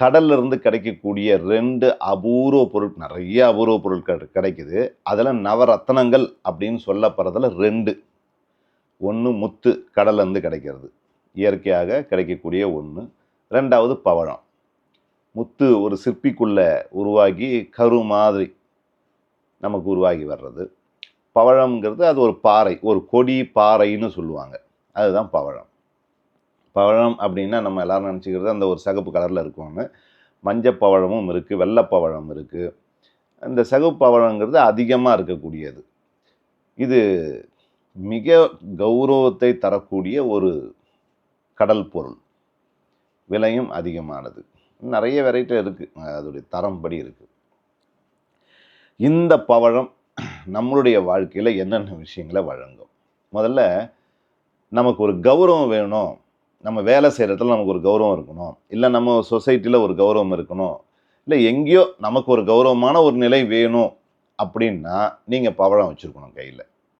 கடல்ல இருந்து கிடைக்கக்கூடிய ரெண்டு அபூர்வ பொருள் நிறைய அபூர்வ பொருட்கள் கிடைக்குது. அதில் நவரத்னங்கள் அப்படின்னு சொல்லப்படுறதுல ரெண்டு. ஒன்று முத்து கடல்லேருந்து கிடைக்கிறது. இயற்கையாக கிடைக்கக்கூடிய ஒன்று ரெண்டாவது பவழம். முத்து ஒரு சிற்பிக்குள்ளே உருவாகி கரு மாதிரி நமக்கு உருவாகி வர்றது. பவழம்ங்கிறது அது ஒரு பாறை ஒரு கொடி பாறைன்னு சொல்லுவாங்க. அதுதான் பவழம். பவழம் அப்படின்னா நம்ம எல்லோரும் நினச்சிக்கிறது அந்த ஒரு சகப்பு கலரில் இருக்குவாங்க மஞ்சள் பவழமும் இருக்குது வெள்ளைப்பவழம் இருக்குது இந்த சகப்பு பவழங்கிறது அதிகமாக இருக்கக்கூடியது. இது மிக கௌரவத்தை தரக்கூடிய ஒரு கடல் பொருள். விலையும் அதிகமானது. நிறைய வெரைட்டி இருக்குது அதோடைய தரம் படி இருக்குது இந்த பவழம் நம்மளுடைய வாழ்க்கையில் என்னென்ன விஷயங்களை வழங்கும்? முதல்ல நமக்கு ஒரு கௌரவம் வேணும். நம்ம வேலை செய்கிற இடத்துல நமக்கு ஒரு கௌரவம் இருக்கணும். இல்லை நம்ம சொசைட்டியில் ஒரு கௌரவம் இருக்கணும். இல்லை எங்கேயோ நமக்கு ஒரு கௌரவமான ஒரு நிலை வேணும் அப்படின்னா நீங்கள் பவழம் வச்சுருக்கணும் கையில்.